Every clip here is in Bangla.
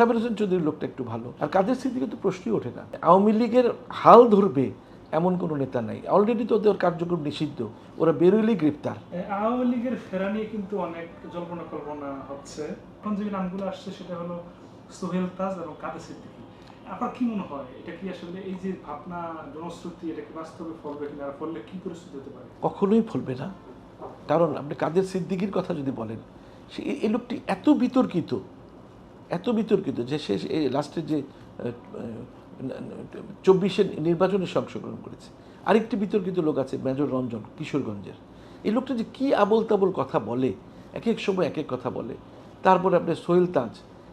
সাবির হোসেন চৌধুরীর লোকটা একটু ভালো আর কাদের সিদ্দিকে তো প্রশ্নই ওঠে না। আওয়ামী লীগের হাল ধরবে এমন কোনো নেতা নাই। অলরেডি তো ওদের কার্যক্রম নিষিদ্ধ ওরা বেরোলেই গ্রেপ্তার। আওয়ামী লীগের ফেরা নিয়ে কিন্তু অনেক জল্পনা কল্পনা হচ্ছে। এখন যে নামগুলো আসছে সেটা হলো সোহেল তাজ এবং কাদের সিদ্দিকী আপনার কি মনে হয় এটা কি আসলে এই যে ভাবনা জনশ্রুতি এটা কি বাস্তবে ফলবে কিনা আর ফললে কি পরিস্থিতি হতে পারে? কখনোই ফলবে না। কারণ আপনি কাদের সিদ্দিকির কথা যদি বলেন সে এই লোকটি এত বিতর্কিত। এত বিতর্কিত যে সে লাস্টের যে চব্বিশের নির্বাচনে অংশগ্রহণ করেছে। আরেকটি বিতর্কিত লোক আছে, মেজর রঞ্জন, কিশোরগঞ্জের। এই লোকটা যে কী আবল তাবল কথা বলে, এক এক সময় এক এক কথা বলে, তারপরে আপনার সোহেল তাজ,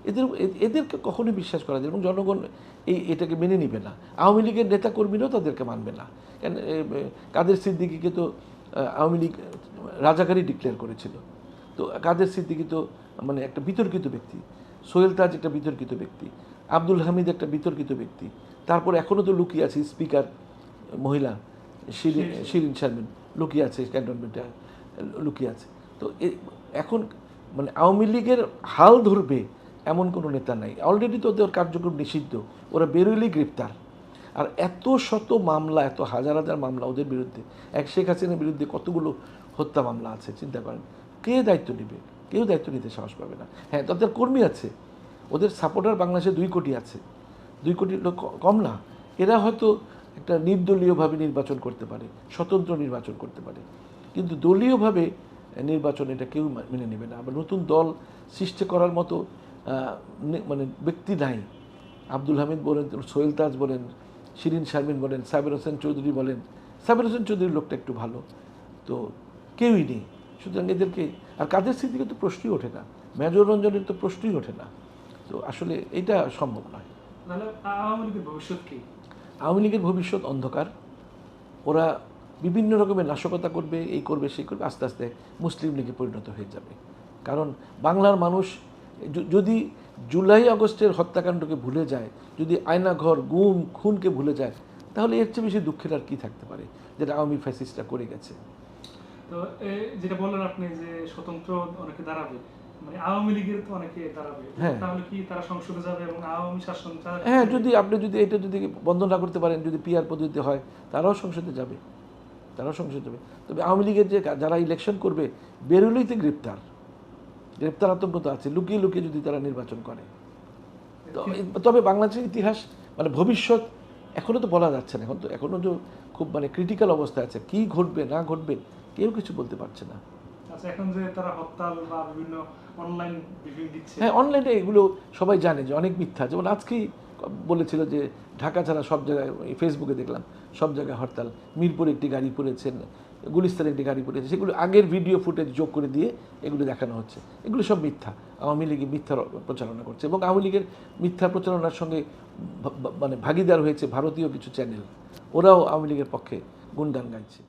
এদের, এদেরকে কখনোই বিশ্বাস করা যায় এবং জনগণ এই, এটাকে মেনে নিবে না। আওয়ামী লীগের নেতাকর্মীরাও তাদেরকে মানবে না। কেন কাদের সিদ্দিকিকে তো আওয়ামী লীগ রাজাকারই ডিক্লেয়ার করেছিল। তো কাদের সিদ্দিকি তো মানে একটা বিতর্কিত ব্যক্তি। সোহেল তাজ একটা বিতর্কিত ব্যক্তি আব্দুল হামিদ একটা বিতর্কিত ব্যক্তি তারপর এখনও তো লুকিয়ে আছে স্পিকার মহিলা শিরিন শিরিন শারমিন লুকিয়ে আছে ক্যান্টনমেন্টে লুকিয়ে আছে। তো এখন মানে আওয়ামী লীগের হাল ধরবে এমন কোনো নেতা নাই। অলরেডি তো ওদের কার্যক্রম নিষিদ্ধ ওরা বেরোলেই গ্রেপ্তার। আর এত শত মামলা এত হাজার হাজার মামলা ওদের বিরুদ্ধে এক শেখ হাসিনার বিরুদ্ধে কতগুলো হত্যা মামলা আছে চিন্তা করেন কে দায়িত্ব নেবে? কেউ দায়িত্ব নিতে সাহস পাবে না। হ্যাঁ তাদের কর্মী আছে। ওদের সাপোর্টার বাংলাদেশে দুই কোটি আছে। দুই কোটি লোক কম না। এরা হয়তো একটা নির্দলীয়ভাবে নির্বাচন করতে পারে, স্বতন্ত্র নির্বাচন করতে পারে। কিন্তু দলীয়ভাবে নির্বাচন এটা কেউ মেনে নেবে না। আবার নতুন দল সৃষ্টি করার মতো মানে ব্যক্তি নাই। আব্দুল হামিদ বলেন, সোহেল তাজ বলেন, শিরিন শারমিন বলেন, সাবির হোসেন চৌধুরী বলেন। সাবির হোসেন চৌধুরীর লোকটা একটু ভালো। তো কেউই নেই। সুতরাং এদেরকে আর কাদের স্মৃতিকে তো প্রশ্নই ওঠে না। মেজর রঞ্জনের তো প্রশ্নই ওঠে না। তো আসলে এটা সম্ভব নয়। আওয়ামী লীগের ভবিষ্যৎ কি? আওয়ামী লীগের ভবিষ্যৎ অন্ধকার। ওরা বিভিন্ন রকমের নাশকতা করবে এই করবে সেই করবে আস্তে আস্তে মুসলিম লীগে পরিণত হয়ে যাবে। কারণ বাংলার মানুষ যদি জুলাই আগস্টের হত্যাকাণ্ডকে ভুলে যায় যদি আয়নাঘর গুম খুনকে ভুলে যায় তাহলে এর চেয়ে বেশি দুঃখের আর কি থাকতে পারে যেটা আওয়ামী ফ্যাসিস্টরা করে গেছে। তো যেটা বললেন আপনি যে স্বতন্ত্র অনেকে দাঁড়াবে মানে আওয়ামী লীগের তো অনেকে দাঁড়াবে। হ্যাঁ। তাহলে কি তারা সংসদে যাবে এবং আওয়ামী শাসন হ্যাঁ যদি আপনি যদি এটা যদি বন্ধ না করতে পারেন যদি পিআর পদ্ধতিতে হয় তারাও সংসদে যাবে। তারাও সংসদে যাবে। তবে আওয়ামী লীগের যে যারা ইলেকশন করবে বেরোলেই তো গ্রেপ্তার। গ্রেপ্তার আতঙ্ক তো আছে লুকিয়ে লুকিয়ে যদি তারা নির্বাচন করে। তবে বাংলাদেশের ইতিহাস মানে ভবিষ্যৎ এখনও তো বলা যাচ্ছে না। এখন তো এখনও তো খুব মানে ক্রিটিক্যাল অবস্থায় আছে। কি ঘটবে না ঘটবে কেউ কিছু বলতে পারছে না। আচ্ছা হ্যাঁ অনলাইনে এগুলো সবাই জানে যে অনেক মিথ্যা। যেমন আজকেই বলেছিল যে ঢাকা ছাড়া সব জায়গায় ফেসবুকে দেখলাম সব জায়গায় হরতাল। মিরপুরে একটি গাড়ি পড়েছেন গুলিস্তানে একটি গাড়ি পড়েছে। সেগুলো আগের ভিডিও ফুটেজ যোগ করে দিয়ে এগুলো দেখানো হচ্ছে। এগুলো সব মিথ্যা। আওয়ামী লীগের মিথ্যা প্রচারণা করছে এবং আওয়ামী লীগের মিথ্যা প্রচারণার সঙ্গে মানে ভাগিদার হয়েছে ভারতীয় কিছু চ্যানেল ওরাও আওয়ামী লীগের পক্ষে গুণগান গাইছে।